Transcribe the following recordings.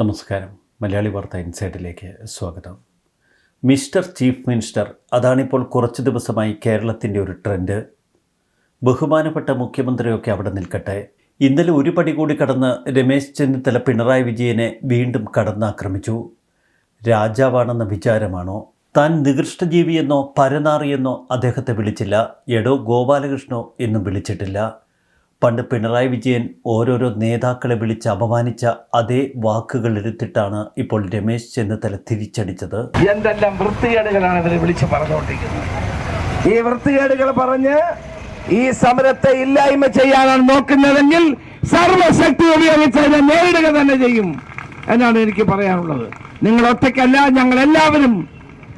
നമസ്കാരം. മലയാളി വാർത്ത ഇൻസൈഡിലേക്ക് സ്വാഗതം. മിസ്റ്റർ ചീഫ് മിനിസ്റ്റർ അതാണിപ്പോൾ കുറച്ച് ദിവസമായി കേരളത്തിന്റെ ഒരു ട്രെൻഡ്. ബഹുമാനപ്പെട്ട മുഖ്യമന്ത്രിയൊക്കെ അവിടെ നിൽക്കട്ടെ. ഇന്നലെ ഒരു പടി കൂടി കടന്ന് രമേശ് ചെന്നിത്തല പിണറായി വിജയനെ വീണ്ടും കടന്നാക്രമിച്ചു. രാജാവാണെന്ന വിചാരമാണോ? താൻ നികൃഷ്ടജീവിയെന്നോ പരനാറിയെന്നോ അദ്ദേഹത്തെ വിളിച്ചില്ല. എടോ ഗോപാലകൃഷ്ണോ എന്നും വിളിച്ചിട്ടില്ല. പണ്ട് പിണറായി വിജയൻ ഓരോരോ നേതാക്കളെ വിളിച്ച് അപമാനിച്ച അതേ വാക്കുകൾ എടുത്തിട്ടാണ് ഇപ്പോൾ രമേശ് ചെന്നിത്തല തിരിച്ചടിച്ചത്. എന്തെല്ലാം വൃത്തികേടുകളാണ് ഇവർ വിളിച്ച് പറഞ്ഞുകൊണ്ടിരിക്കുന്നത്. ഈ വൃത്തികേടുകൾ പറഞ്ഞ് ഈ സമരത്തെ ഇല്ലായ്മ ചെയ്യാനാണ് നോക്കുന്നതെങ്കിൽ സർവശക്തി ഉപയോഗിച്ച് അതിനെ നേരിടുക തന്നെ ചെയ്യും എന്നാണ് എനിക്ക് പറയാനുള്ളത്. നിങ്ങൾ ഒറ്റയ്ക്കല്ല ഞങ്ങൾ എല്ലാവരും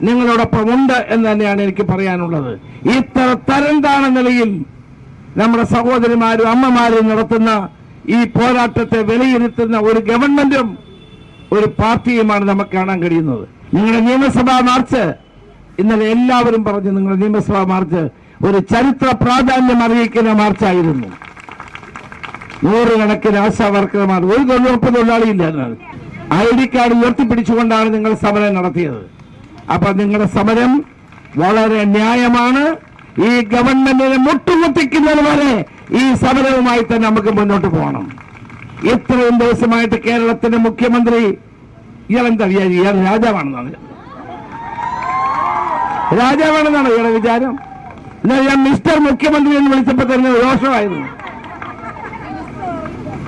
നിങ്ങളോടൊപ്പം ഉണ്ട് എന്ന് തന്നെയാണ് എനിക്ക് പറയാനുള്ളത്. ഇത്ര തരം താണ നിലയിൽ നമ്മുടെ സഹോദരിമാരും അമ്മമാരും നടത്തുന്ന ഈ പോരാട്ടത്തെ വിലയിരുത്തുന്ന ഒരു ഗവൺമെന്റും ഒരു പാർട്ടിയുമാണ് നമുക്ക് കാണാൻ കഴിയുന്നത്. നിങ്ങളുടെ നിയമസഭാ മാർച്ച് ഇന്നലെ എല്ലാവരും പറഞ്ഞു നിങ്ങളുടെ നിയമസഭാ മാർച്ച് ഒരു ചരിത്ര പ്രാധാന്യം അറിയിക്കുന്ന മാർച്ചായിരുന്നു. നൂറുകണക്കിന് ആശാ വർക്കർമാർ ഒരു തൊഴിലുറപ്പ് തൊഴിലാളിയില്ല ഐ ഡി കാർഡ് ഉയർത്തിപ്പിടിച്ചുകൊണ്ടാണ് നിങ്ങൾ സമരം നടത്തിയത്. അപ്പൊ നിങ്ങളുടെ സമരം വളരെ ന്യായമാണ്. ഈ ഗവൺമെന്റിനെ മുട്ടുകുത്തിക്കുന്നത് വരെ ഈ സമരവുമായി തന്നെ നമുക്ക് മുന്നോട്ട് പോകണം. ഇത്രയും ദിവസമായിട്ട് കേരളത്തിന്റെ മുഖ്യമന്ത്രി ഇയാളെന്താ വിചാരിച്ചു ഇയാൾ രാജാവാണെന്നാണ്. രാജാവാണെന്നാണ് ഇയാളുടെ വിചാരം. എന്നാൽ ഞാൻ മിസ്റ്റർ മുഖ്യമന്ത്രി എന്ന് വിളിച്ചപ്പോ തന്നെ രോഷമായിരുന്നു.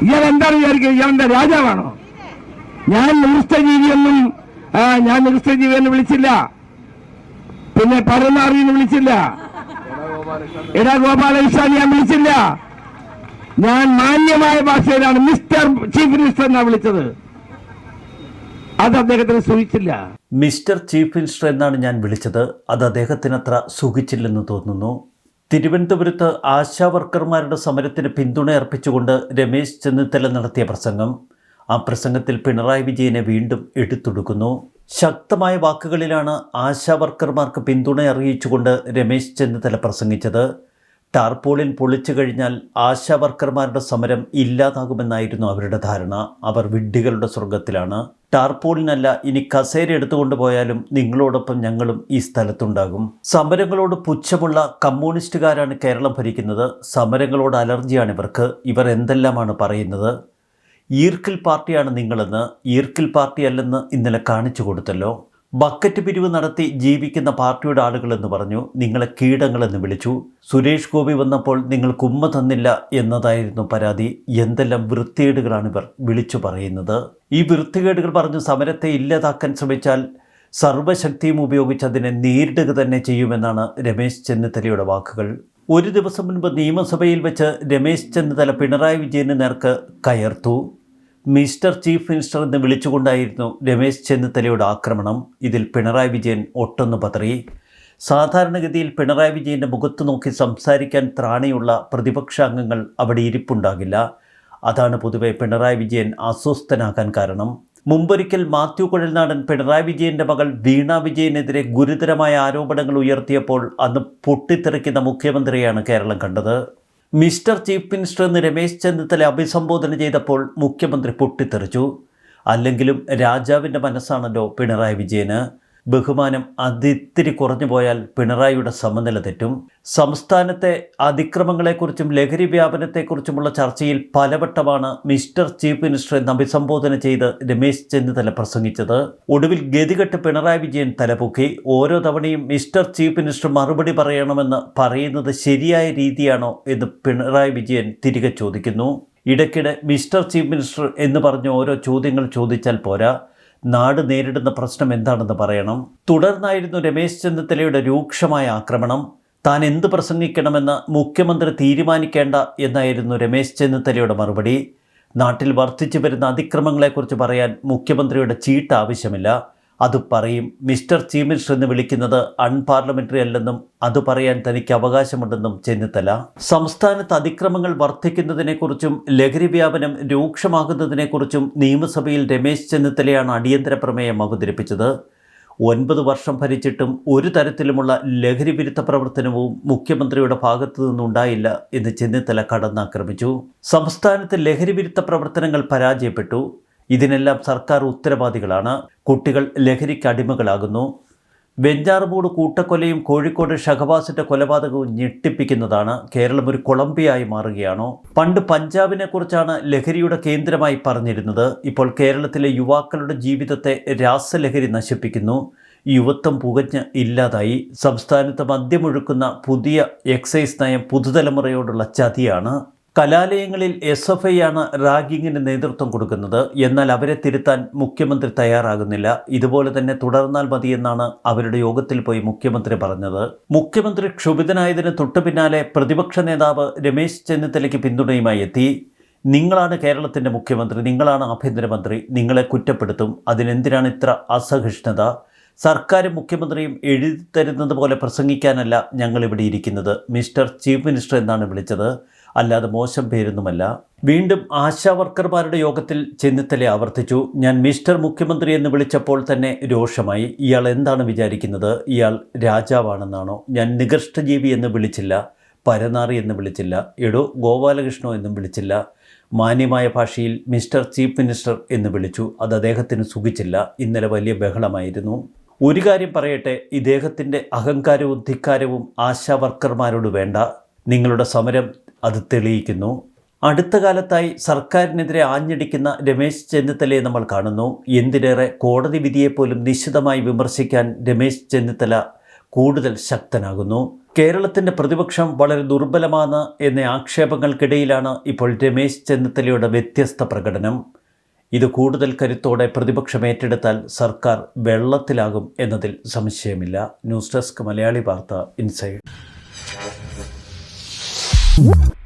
ഇയാൾ എന്താണ് വിചാരിക്കുന്നത്? ഇയാളെന്താ രാജാവാണോ? ഞാൻ നിരുഷ്ടജീവിയൊന്നും ഞാൻ നിരുഷ്ടജീവി എന്ന് വിളിച്ചില്ല. പിന്നെ പരന്നാറിയെന്ന് വിളിച്ചില്ല. എടാ ഗോപാലകൃഷ്ണൻ ഞാൻ വിളിച്ചില്ല. ഞാൻ മാന്യമായ ഭാഷയിലാണ് മിസ്റ്റർ ചീഫ് മിനിസ്റ്റർ എന്നാ വിളിച്ചത്. അത് അദ്ദേഹത്തിന് സുഖിച്ചില്ല. മിസ്റ്റർ ചീഫ് മിനിസ്റ്റർ എന്നാണ് ഞാൻ വിളിച്ചത്. അത് അദ്ദേഹത്തിന് അത്ര സുഖിച്ചില്ലെന്ന് തോന്നുന്നു. തിരുവനന്തപുരത്ത് ആശാവർക്കർമാരുടെ സമരത്തിന് പിന്തുണ അർപ്പിച്ചുകൊണ്ട് രമേശ് ചെന്നിത്തല നടത്തിയ പ്രസംഗം ആ പ്രസംഗത്തിൽ പിണറായി വിജയനെ വീണ്ടും എടുത്തൊടുക്കുന്നു. ശക്തമായ വാക്കുകളിലാണ് ആശാവർക്കർമാർക്ക് പിന്തുണ അറിയിച്ചുകൊണ്ട് രമേശ് ചെന്നിത്തല പ്രസംഗിച്ചത്. ടാർപോളിൻ പൊളിച്ചു കഴിഞ്ഞാൽ ആശാവർക്കർമാരുടെ സമരം ഇല്ലാതാകുമെന്നായിരുന്നു അവരുടെ ധാരണ. അവർ വിഡ്ഢികളുടെ സ്വർഗത്തിലാണ് ടാർപോളിനല്ല ഇനി കസേര എടുത്തുകൊണ്ട് പോയാലും നിങ്ങളോടൊപ്പം ഞങ്ങളും ഈ സ്ഥലത്തുണ്ടാകും. സമരങ്ങളോട് പുച്ഛമുള്ള കമ്മ്യൂണിസ്റ്റുകാരാണ് കേരളം ഭരിക്കുന്നത്. സമരങ്ങളോട് അലർജിയാണ് ഇവർക്ക്. ഇവർ എന്തെല്ലാമാണ് പറയുന്നത്? ഈർക്കിൽ പാർട്ടിയാണ് നിങ്ങളെന്ന് ഈർക്കിൽ പാർട്ടി അല്ലെന്ന് ഇന്നലെ കാണിച്ചു കൊടുത്തല്ലോ. ബക്കറ്റ് പിരിവ് നടത്തി ജീവിക്കുന്ന പാർട്ടിയുടെ ആളുകളെന്ന് പറഞ്ഞു നിങ്ങളെ കീടങ്ങളെന്ന് വിളിച്ചു. സുരേഷ് ഗോപി വന്നപ്പോൾ നിങ്ങൾ കുമ്മ തന്നില്ല എന്നതായിരുന്നു പരാതി. എന്തെല്ലാം വൃത്തികേടുകളാണ് ഇവർ വിളിച്ചു പറയുന്നത്. ഈ വൃത്തികേടുകൾ പറഞ്ഞു സമരത്തെ ഇല്ലാതാക്കാൻ ശ്രമിച്ചാൽ സർവശക്തിയും ഉപയോഗിച്ച് അതിനെ നേരിടുക തന്നെ ചെയ്യുമെന്നാണ് രമേശ് ചെന്നിത്തലയുടെ വാക്കുകൾ. ഒരു ദിവസം മുൻപ് നിയമസഭയിൽ വെച്ച് രമേശ് ചെന്നിത്തല പിണറായി വിജയന് നേർക്ക് കയർത്തു. മിസ്റ്റർ ചീഫ് മിനിസ്റ്റർ എന്ന് വിളിച്ചുകൊണ്ടായിരുന്നു രമേശ് ചെന്നിത്തലയുടെ ആക്രമണം. ഇതിൽ പിണറായി വിജയൻ ഒട്ടൊന്ന് പതറി. സാധാരണഗതിയിൽ പിണറായി വിജയന്റെ മുഖത്ത് നോക്കി സംസാരിക്കാൻ ത്രാണിയുള്ള പ്രതിപക്ഷ അംഗങ്ങൾ അവിടെ ഇരിപ്പുണ്ടാകില്ല. അതാണ് പൊതുവെ പിണറായി വിജയൻ അസ്വസ്ഥനാകാൻ കാരണം. മുമ്പൊരിക്കൽ മാത്യു കുഴൽനാടൻ പിണറായി വിജയന്റെ മകൾ വീണ വിജയനെതിരെ ഗുരുതരമായ ആരോപണങ്ങൾ ഉയർത്തിയപ്പോൾ അന്ന് പൊട്ടിത്തെറിക്കുന്ന മുഖ്യമന്ത്രിയാണ് കേരളം കണ്ടത്. മിസ്റ്റർ ചീഫ് മിനിസ്റ്റർ എന്ന് രമേശ് ചെന്നിത്തല അഭിസംബോധന ചെയ്തപ്പോൾ മുഖ്യമന്ത്രി പൊട്ടിത്തെറിച്ചു. അല്ലെങ്കിലും രാജാവിന്റെ മനസ്സാണല്ലോ പിണറായി വിജയന്. ബഹുമാനം അതിത്തിരി കുറഞ്ഞു പോയാൽ പിണറായിയുടെ സമനില തെറ്റും. സംസ്ഥാനത്തെ അതിക്രമങ്ങളെക്കുറിച്ചും ലഹരി വ്യാപനത്തെക്കുറിച്ചുമുള്ള ചർച്ചയിൽ പലവട്ടമാണ് മിസ്റ്റർ ചീഫ് മിനിസ്റ്റർ എന്ന് അഭിസംബോധന ചെയ്ത് രമേശ് ചെന്നിത്തല പ്രസംഗിച്ചത്. ഒടുവിൽ ഗതികെട്ട് പിണറായി വിജയൻ തലപൊക്കി. ഓരോ തവണയും മിസ്റ്റർ ചീഫ് മിനിസ്റ്റർ മറുപടി പറയണമെന്ന് പറയുന്നത് ശരിയായ രീതിയാണോ എന്ന് പിണറായി വിജയൻ തിരികെ ചോദിക്കുന്നു. ഇടയ്ക്കിടെ മിസ്റ്റർ ചീഫ് മിനിസ്റ്റർ എന്ന് പറഞ്ഞ് ഓരോ ചോദ്യങ്ങൾ ചോദിച്ചാൽ പോരാ. നാട് നേരിടുന്ന പ്രശ്നം എന്താണെന്ന് പറയണം. തുടർന്നായിരുന്നു രമേശ് ചെന്നിത്തലയുടെ രൂക്ഷമായ ആക്രമണം. താൻ എന്ത് പ്രസംഗിക്കണമെന്ന് മുഖ്യമന്ത്രി തീരുമാനിക്കേണ്ട എന്നായിരുന്നു രമേശ് ചെന്നിത്തലയുടെ മറുപടി. നാട്ടിൽ വർദ്ധിച്ചു വരുന്ന അതിക്രമങ്ങളെക്കുറിച്ച് പറയാൻ മുഖ്യമന്ത്രിയുടെ ചീട്ട് ആവശ്യമില്ല. അത് പറയും. മിസ്റ്റർ ചീഫ് മിനിസ്റ്റർ എന്ന് വിളിക്കുന്നത് അൺപാർലമെന്ററി അല്ലെന്നും അത് പറയാൻ തനിക്ക് അവകാശമുണ്ടെന്നും ചെന്നിത്തല. സംസ്ഥാനത്ത് അതിക്രമങ്ങൾ വർദ്ധിക്കുന്നതിനെക്കുറിച്ചും ലഹരി വ്യാപനം രൂക്ഷമാകുന്നതിനെക്കുറിച്ചും നിയമസഭയിൽ രമേശ് ചെന്നിത്തലയാണ് അടിയന്തര പ്രമേയം അവതരിപ്പിച്ചത്. ഒൻപത് വർഷം ഭരിച്ചിട്ടും ഒരു തരത്തിലുമുള്ള ലഹരി വിരുദ്ധ പ്രവർത്തനവും മുഖ്യമന്ത്രിയുടെ ഭാഗത്തു നിന്നുണ്ടായില്ല എന്ന് ചെന്നിത്തല കടന്നാക്രമിച്ചു. സംസ്ഥാനത്ത് ലഹരി വിരുദ്ധ പ്രവർത്തനങ്ങൾ പരാജയപ്പെട്ടു. ഇതിനെല്ലാം സർക്കാർ ഉത്തരവാദികളാണ്. കുട്ടികൾ ലഹരിക്ക് അടിമകളാകുന്നു. വെഞ്ചാറുമൂട് കൂട്ടക്കൊലയും കോഴിക്കോട് ഷഹബാസിന്റെ കൊലപാതകവും ഞെട്ടിപ്പിക്കുന്നതാണ്. കേരളം ഒരു കൊളംബിയായി മാറുകയാണോ? പണ്ട് പഞ്ചാബിനെ കുറിച്ചാണ് ലഹരിയുടെ കേന്ദ്രമായി പറഞ്ഞിരുന്നത്. ഇപ്പോൾ കേരളത്തിലെ യുവാക്കളുടെ ജീവിതത്തെ രാസലഹരി നശിപ്പിക്കുന്നു. യുവത്വം പുകഞ്ഞ് ഇല്ലാതായി. സംസ്ഥാനത്ത് മദ്യമൊഴുക്കുന്ന പുതിയ എക്സൈസ് നയം പുതുതലമുറയോടുള്ള ചതിയാണ്. കലാലയങ്ങളിൽ എസ് എഫ് ഐ ആണ് റാഗിങ്ങിന് നേതൃത്വം കൊടുക്കുന്നത്. എന്നാൽ അവരെ തിരുത്താൻ മുഖ്യമന്ത്രി തയ്യാറാകുന്നില്ല. ഇതുപോലെ തന്നെ തുടർന്നാൽ മതിയെന്നാണ് അവരുടെ യോഗത്തിൽ പോയി മുഖ്യമന്ത്രി പറഞ്ഞത്. മുഖ്യമന്ത്രി ക്ഷുഭിതനായതിന് തൊട്ടു പിന്നാലെ പ്രതിപക്ഷ നേതാവ് രമേശ് ചെന്നിത്തലയ്ക്ക് പിന്തുണയുമായി എത്തി. നിങ്ങളാണ് കേരളത്തിന്റെ മുഖ്യമന്ത്രി നിങ്ങളാണ് ആഭ്യന്തരമന്ത്രി നിങ്ങളെ കുറ്റപ്പെടുത്തും. അതിനെന്തിനാണ് ഇത്ര അസഹിഷ്ണുത? സർക്കാരും മുഖ്യമന്ത്രിയും എഴുതി തരുന്നത് പോലെ പ്രസംഗിക്കാനല്ല ഞങ്ങളിവിടെ ഇരിക്കുന്നത്. മിസ്റ്റർ ചീഫ് മിനിസ്റ്റർ എന്നാണ് വിളിച്ചത്. അല്ലാതെ മോശം പേരൊന്നുമല്ല. വീണ്ടും ആശാവർക്കർമാരുടെ യോഗത്തിൽ ചെന്നിത്തല ആവർത്തിച്ചു. ഞാൻ മിസ്റ്റർ മുഖ്യമന്ത്രി എന്ന് വിളിച്ചപ്പോൾ തന്നെ രോഷമായി. ഇയാൾ എന്താണ് വിചാരിക്കുന്നത്? ഇയാൾ രാജാവാണെന്നാണോ? ഞാൻ നികൃഷ്ടജീവി എന്ന് വിളിച്ചില്ല. പരനാറി എന്ന് വിളിച്ചില്ല. എടോ ഗോപാലകൃഷ്ണോ എന്നും വിളിച്ചില്ല. മാന്യമായ ഭാഷയിൽ മിസ്റ്റർ ചീഫ് മിനിസ്റ്റർ എന്ന് വിളിച്ചു. അത് അദ്ദേഹത്തിന് സുഖിച്ചില്ല. ഇന്നലെ വലിയ ബഹളമായിരുന്നു. ഒരു കാര്യം പറയട്ടെ. ഇദ്ദേഹത്തിന്റെ അഹങ്കാരവും ധിക്കാരവും ആശാവർക്കർമാരോട് വേണ്ട. നിങ്ങളുടെ സമരം അത് തെളിയിക്കുന്നു. അടുത്ത കാലത്തായി സർക്കാരിനെതിരെ ആഞ്ഞടിക്കുന്ന രമേശ് ചെന്നിത്തലയെ നമ്മൾ കാണുന്നു. എന്തിനേറെ കോടതി വിധിയെപ്പോലും നിശിതമായി വിമർശിക്കാൻ രമേശ് ചെന്നിത്തല കൂടുതൽ ശക്തനാകുന്നു. കേരളത്തിന്റെ പ്രതിപക്ഷം വളരെ ദുർബലമാണ് എന്ന ആക്ഷേപങ്ങൾക്കിടയിലാണ് ഇപ്പോൾ രമേശ് ചെന്നിത്തലയുടെ വ്യത്യസ്ത പ്രകടനം. ഇത് കൂടുതൽ കരുത്തോടെ പ്രതിപക്ഷം ഏറ്റെടുത്താൽ സർക്കാർ വെള്ളത്തിലാകും എന്നതിൽ സംശയമില്ല. ന്യൂസ് ഡെസ്ക് മലയാളി വാർത്ത ഇൻസൈഡ്. Woo!